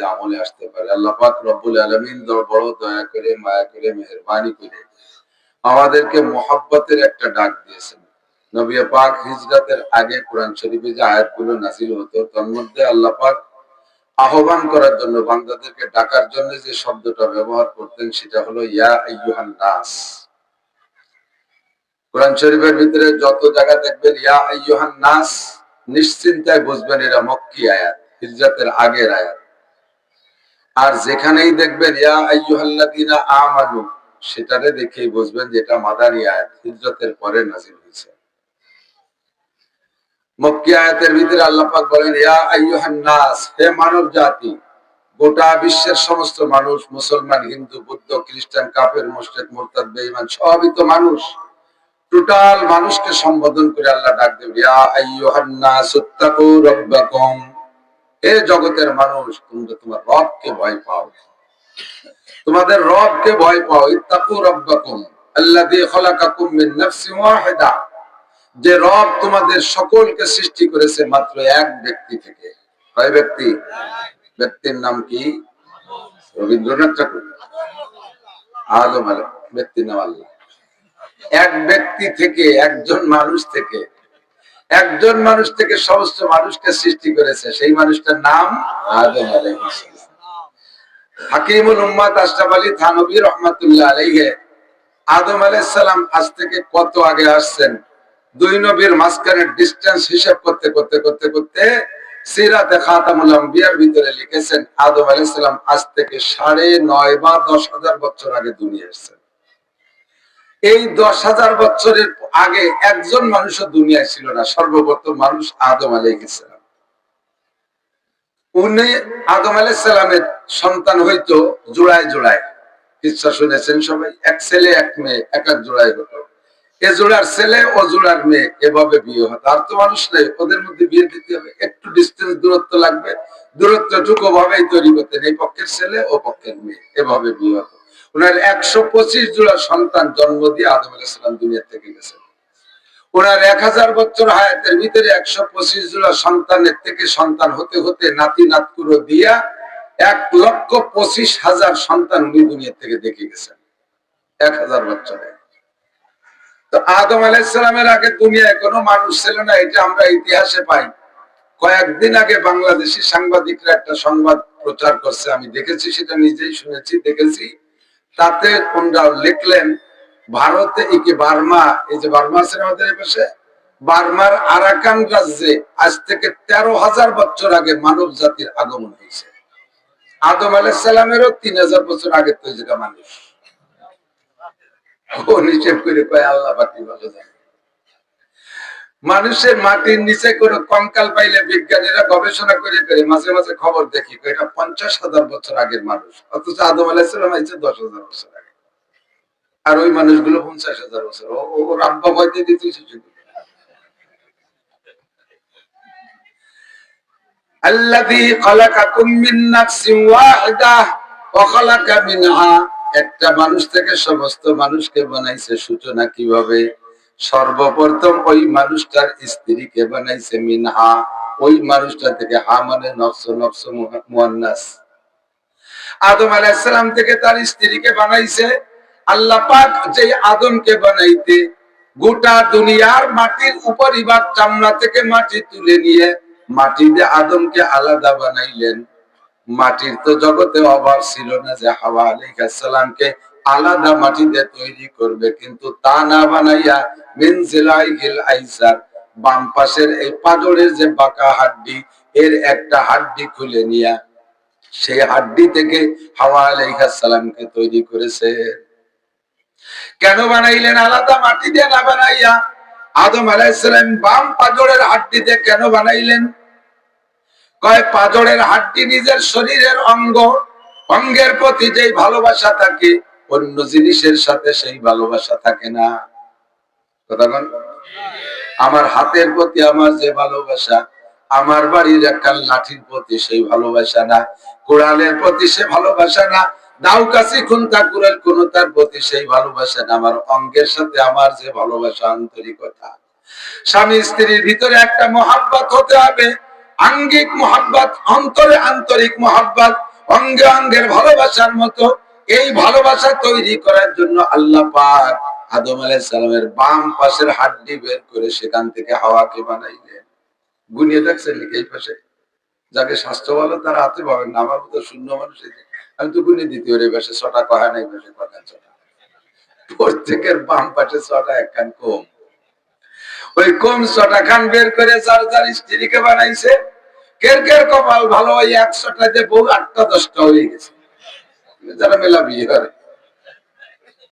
মধ্যে আমলে আসতে পারে। আল্লাহ পাক রব্বুল আলমিন বড় দয়া করে, মায়া করে, মেহরবানি করে আমাদেরকে মোহাব্বতের একটা ডাক দিয়েছেন। পাক হিজরতের আগে কোরআন শরীফে যে হতো, তার মধ্যে আল্লাহ পাক আহ্বান করার জন্য বান্দাদেরকে ডাকার জন্য যে শব্দটা ব্যবহার করতেন, সেটা হলো, ইয়া আইয়ুহান নাস। কোরআন শরীফের ভিতরে যত জায়গা দেখবেন, ইয়া আইয়ুহান নাস, নিশ্চিন্তায় বুঝবেন এরা মক্কি আয়াত, হিজরতের আগের আয়াত। আর যেখানেই দেখবেন সেটারে দেখেই বুঝবেন যেটা মাদানী আয়াত, হিজরতের পরে নাজিল হয়েছে। মক্কি আয়াতের ভিতরে আল্লাহ পাক বলেন, ইয়া আইয়ুহান হে মানব জাতি গোটা বিশ্বের সমস্ত মানুষ, মুসলমান, হিন্দু, বুদ্ধ, খ্রিস্টান, কাফের, মুশরিক, মুরতাদ, বেঈমান, সবই তো মানুষ। টোটাল মানুষকে সম্বোধন করে আল্লাহ ডাক দেবে ইয়া আইয়ুহান নাস রাব্বাকুম। হে জগতের মানুষ, তোমরা তোমার রবকে ভয় পাও। তোমাদের রবকে ভয় পাও, ইত্তাকু রাব্বাকুম আল্লাযী খালাকাকুম মিন নাফসিন ওয়াহিদা। যে রব তোমাদের সকলকে সৃষ্টি করেছে মাত্র এক ব্যক্তি থেকে। কয় ব্যক্তি? ব্যক্তির নাম কি? রবীন্দ্রনাথ ঠাকুর। আদম আলাহ ব্যক্তির নাম আল্লাহ। এক ব্যক্তি থেকে, একজন মানুষ থেকে একজন মানুষ থেকে সমস্ত মানুষকে সৃষ্টি করেছে, সেই মানুষটার নাম আদম হাকিমুল উম্মাদ আশরাফ আলী থানবী রহমাতুল্লাহ আলাইহি, আদম আলাইহিস সালাম আজ থেকে কত আগে আসছেন? দুই নবীর মাঝখানে ডিস্টেন্স হিসাব করতে করতে করতে করতে সিরাতে খাতামুল আম্বিয়ার ভিতরে লিখেছেন, আদম আলাইহিস সালাম আজ থেকে সাড়ে নয় বা দশ হাজার বছর আগে দুনিয়া এসেছেন। এই দশ হাজার বছরের আগে একজন মানুষও দুনিয়ায় ছিল না, সর্বপ্রথম মানুষ আদম আলাইহিসসালাম উনি আদম আলাইহিসসালামের সন্তান হইতো জোড়ায় জোড়ায় কিচ্ছা শুনেছেন সবাই? এক ছেলে, এক মেয়ে, এক এক জোড়ায় হতো। এ জোড়ার ছেলে, ও জোড়ার মেয়ে এভাবে বিয়ে হতো। আর তো মানুষ নেই, ওদের মধ্যে বিয়ে দিতে হবে। একটু ডিস্টেন্স দূরত্ব লাগবে। দূরত্বটুকু ভাবেই তৈরি করতেন এই পক্ষের ছেলে ও পক্ষের মেয়ে। এভাবে বিয়ে হতো। ওনার একশো পঁচিশ জোড়া সন্তান জন্ম দিয়ে আদম আলাইসালাম দুনিয়া থেকে গেছেন ওনার এক হাজার বছর হায়াতের ভিতরে একশো পঁচিশ জোড়া সন্তানের থেকে সন্তান হতে হতে নাতি নাতকুরো দিয়া এক লক্ষ পঁচিশ হাজার সন্তান উনি দুনিয়া থেকে দেখে গেছেন। এক হাজার বছরে। তো আদম আলাইসালামের আগে দুনিয়ায় কোনো মানুষ ছিল না, এটা আমরা ইতিহাসে পাই। কয়েকদিন আগে বাংলাদেশি সাংবাদিকরা একটা সংবাদ প্রচার করছে, আমি দেখেছি, সেটা নিজেই শুনেছি, দেখেছি। তাতে কোনরা লিখলেন, ভারতে একে বার্মা এই যে বার্মা আছে আমাদের পাশে বার্মার আরাকান রাজ্যে আজ থেকে তেরো হাজার বছর আগে মানব জাতির আগমন হয়েছে। আদম আলাইসালামেরও তিন হাজার বছর আগে তো যেটা মানুষ। ও নিচে করে কয় আল্লাহ বাকি ভালো জানে। মানুষের মাটির নিচে কোনো কঙ্কাল পাইলে বিজ্ঞানীরা গবেষণা করে করে মাঝে মাঝে খবর দেখি এটা পঞ্চাশ হাজার বছর আগের মানুষ, অথচ আদম আলাহিসাম আইছে দশ হাজার বছর আগে। আর ওই মানুষগুলো পঞ্চাশ হাজার বছর, ও রাব্বা ভয়তে দিতে শুধু আল্লাযী খালাকাকুম মিন নাফসিন ওয়াহিদাহ ওয়া খালাকা মিনহা। একটা মানুষ থেকে সমস্ত মানুষকে বানাইছে, সূচনা কীভাবে? সর্বপ্রথম ওই মানুষটার স্ত্রীকে বানাইছে মিনহা। ওই মানুষটা থেকে হা মানে নফস নফস মুয়ান্নাস। আদম আলাইহিসসালাম থেকে তার স্ত্রীকে বানাইছে। আল্লাহ পাক যে আদমকে বানাইতে গোটা দুনিয়ার মাটির উপরিভাগ চামড়া থেকে মাটি তুলে নিয়ে মাটিতে আদমকে আলাদা বানাইলেন। মাটির তো জগতে অভাব ছিল না যে হাওয়া আলাইহিসসালামকে আলাদা মাটি দিয়ে তৈরি করবে, কিন্তু তা না বানাইয়া মিনজিলাই গিল আইসার বাম পাশের এই পাজরের যে বাঁকা হাড্ডি, এর একটা হাড্ডি খুলে নিয়া সেই হাড্ডি থেকে হাওয়া আলাইহিসসালামকে তৈরি করেছে। কেন বানাইলেন আলাদা মাটি দিয়ে না বানাইয়া? আদম আলাইহিসসালাম বাম পাজরের হাড্ডি দিয়ে কেন বানাইলেন? কয় পাজরের হাড্ডি নিজের শরীরের অঙ্গ, অঙ্গের প্রতি যেই ভালোবাসা থাকে অন্য জিনিসের সাথে সেই ভালোবাসা থাকে না। কথা আমার হাতের প্রতি আমার যে ভালোবাসা, আমার বাড়ির একটা লাঠির প্রতি সেই ভালোবাসা না। কোরআনের প্রতি সে ভালোবাসা না। দাও কাছে খুন্তা কুরাল কোন তার প্রতি সেই ভালোবাসা না। আমার অঙ্গের সাথে আমার যে ভালোবাসা আন্তরিকতা। স্বামী স্ত্রীর ভিতরে একটা মহাব্বত হতে হবে। আঙ্গিক মহাব্বত, অন্তরে আন্তরিক মহাব্বত, অঙ্গে অঙ্গের ভালোবাসার মতো। এই ভালোবাসা তৈরি করার জন্য আল্লাহ পাক আদম আলাইহিস সালামের বাম পাশের হাড্ডি বের করে সেখান থেকে হাওয়াকে বানাইলেন। গুনিয়ে দেখছেন এই পাশে? যাকে স্বাস্থ্য ভালো, তার হাতে পাবেন না। আমার মতো শূন্য মানুষ আমি তো গুনিয়ে দিতে পারি পাশে ছটা কহা নাই পাশে কটা ছটা। প্রত্যেকের বাম পাশে ছটা একখান কম। ওই কম ছটা খান বের করে যার যার স্ত্রীকে বানাইছে, কের কের কপাল ভালো, ওই একশোটা যে বউ আটটা দশটা হয়ে গেছে। যারা মেলা বিয়ে করে